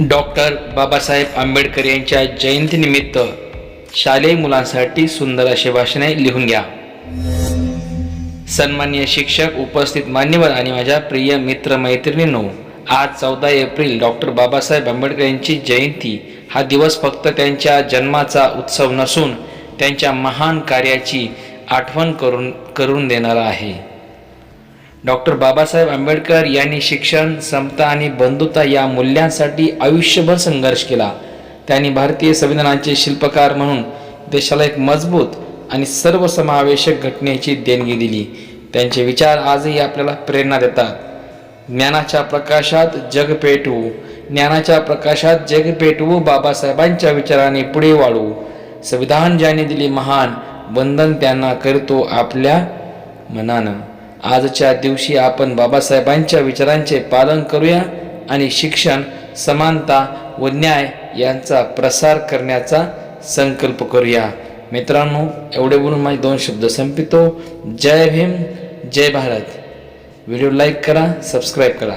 Doctor Babasaheb Ambedkar यांच्या जयंतीनिमित्त शालेय मुलांसाठी सुंदर असे भाषणे लिहून घ्या. सन्मान्य शिक्षक उपस्थित मान्यवर आणि माझ्या प्रिय मित्र मैत्रिणींनो आज चौदा एप्रिल डॉक्टर बाबासाहेब आंबेडकर यांची जयंती. हा दिवस फक्त त्यांच्या जन्माचा उत्सव नसून त्यांच्या महान कार्याची आठवण करून करून देणारा आहे. डॉक्टर बाबासाहेब आंबेडकर यांनी शिक्षण समता आणि बंधुता या मूल्यांसाठी आयुष्यभर संघर्ष केला. त्यांनी भारतीय संविधानाचे शिल्पकार म्हणून देशाला एक मजबूत आणि सर्वसमावेशक घटनेची देणगी दिली. त्यांचे विचार आजही आपल्याला प्रेरणा देतात. ज्ञानाच्या प्रकाशात जग पेटवू ज्ञानाच्या प्रकाशात जग पेटवू बाबासाहेबांच्या विचाराने पुढे वाढवू संविधान ज्याने दिले महान वंदन त्यांना करतो आपल्या मनानं. आजच्या दिवशी आपण बाबासाहेबांच्या विचारांचे पालन करूया आणि शिक्षण समानता व न्याय यांचा प्रसार करण्याचा संकल्प करूया. मित्रांनो एवढे बोलून माझे दोन शब्द संपितो. जय भीम जय भारत. व्हिडिओ लाईक करा सबस्क्राईब करा.